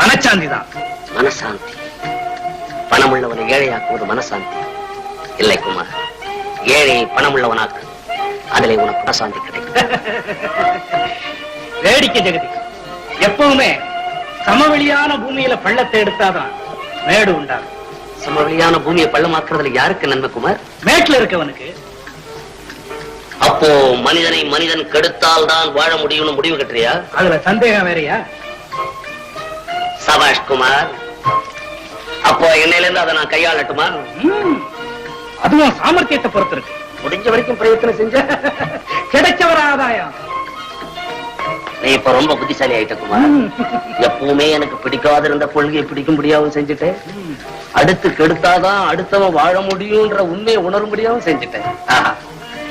மனச்சாந்தி தான். மனசாந்தி. பணமுள்ளவனை ஏழையாக்குவது மனசாந்தி. இல்லை குமார் ஏழையை பணமுள்ளவனாக்கு அதிலே உனக்கு மனசாந்தி கிடைக்கும். வேடிக்கை ஜெகதி. எப்பவுமே சமவெளியான பூமியில பள்ளத்தை எடுத்தாதான் மேடு உண்டாகும். சமவெளியான பூமியை பள்ளமாக்குறதுல யாருக்கு நன்மை குமார்? மேட்ல இருக்கவனுக்கு. அப்போ மனிதனை மனிதன் கெடுத்தால் தான் வாழ முடியும்னு முடிவு கட்டுறியா? அதுல சந்தேகம் வேறயா? சபாஷ் குமார். அப்போ என்னையில இருந்து அதை நான் கையாளட்டுமா? அதுவும் சாமர்த்தியத்தை பொறுத்து இருக்கு முடிஞ்ச வரைக்கும் பிரயத்தனம் செஞ்ச. கிடைச்சவர ஆதாயம் நீ இப்ப ரொம்ப புத்திசாலி ஆயிட்ட குமார். எப்பவுமே எனக்கு பிடிக்காத இருந்த கொள்கையை பிடிக்க முடியாவும் செஞ்சுட்டேன். அடுத்து கெடுத்தாதான் அடுத்தவன் வாழ முடியும்ன்ற உண்மையை உணரும்படியாவும் செஞ்சுட்டேன். ஆஹா.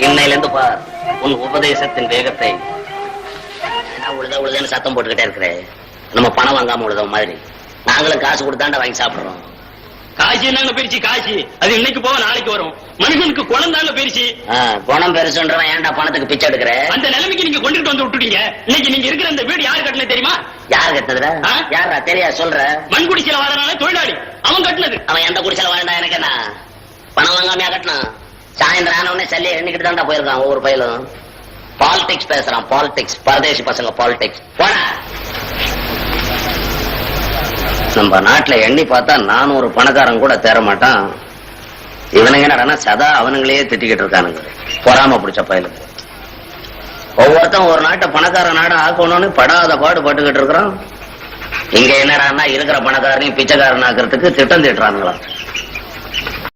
இன்னையில இருந்து பார் உன் உபதேசத்தின் வேகத்தை. நான் உழுத உழுதன்னு சத்தம் போட்டுக்கிட்டே இருக்கிறேன் நம்ம பணம் வாங்காம உழுத மாதிரி. நாங்களும் காசு கொடுத்தாண்ட வாங்கி சாப்பிடுறோம். காசி என்னங்க பிரிச்சு காசி? அது இன்னைக்கு போக நாளைக்கு வரும். மனுஷனுக்கு குழந்தாங்க பிரிச்சு குணம் பெருசுன்றவன் ஏன்டா பணத்துக்கு பிச்சை எடுக்கிற? அந்த நிலைமைக்கு நீங்க கொண்டுட்டு வந்து விட்டுட்டீங்க. இன்னைக்கு நீங்க இருக்கிற அந்த வீடு யாரு கட்டினது தெரியுமா? யார் கட்டுனதுடா? ஆ? யாரா தெரியா சொல்ற. மண்குடிச்சில வாழறான தொழிலாளி. அவன் கட்டினது. அவன் எந்த குடிச்சல வாழ்ந்தா எனக்கு என்ன? பணம் வாங்காமையா கட்டினான்? சாயந்தரம் ஆன உடனே சல்லியை எண்ணிக்கிட்டு தான்டா போயிருக்கான் ஒவ்வொரு பயிலும். பாலிடிக்ஸ் பேசுறான் பாலிடிக்ஸ் பரதேசி பசங்க பாலிடிக்ஸ் போடா. நம்ம நாட்டுல எண்ணி பார்த்தா நானூறு பணக்காரன் கூட தேர மாட்டான். இவனுங்க என்னடா சதா அவனுங்களையே திட்டிக்கிட்டு இருக்கானுங்க. பொறாம பிடிச்ச பயலுக்கு ஒவ்வொருத்தன் ஒரு நாட்டை பணக்கார நாடா ஆக்கணும்னு படாத பாடு பட்டுக்கிட்டு இருக்கிறான். இங்க என்னடான்னா இருக்கிற பணக்காரனையும் பிச்சைக்காரன் ஆக்கிறதுக்கு திட்டம் தீட்டுறானுங்களாம்.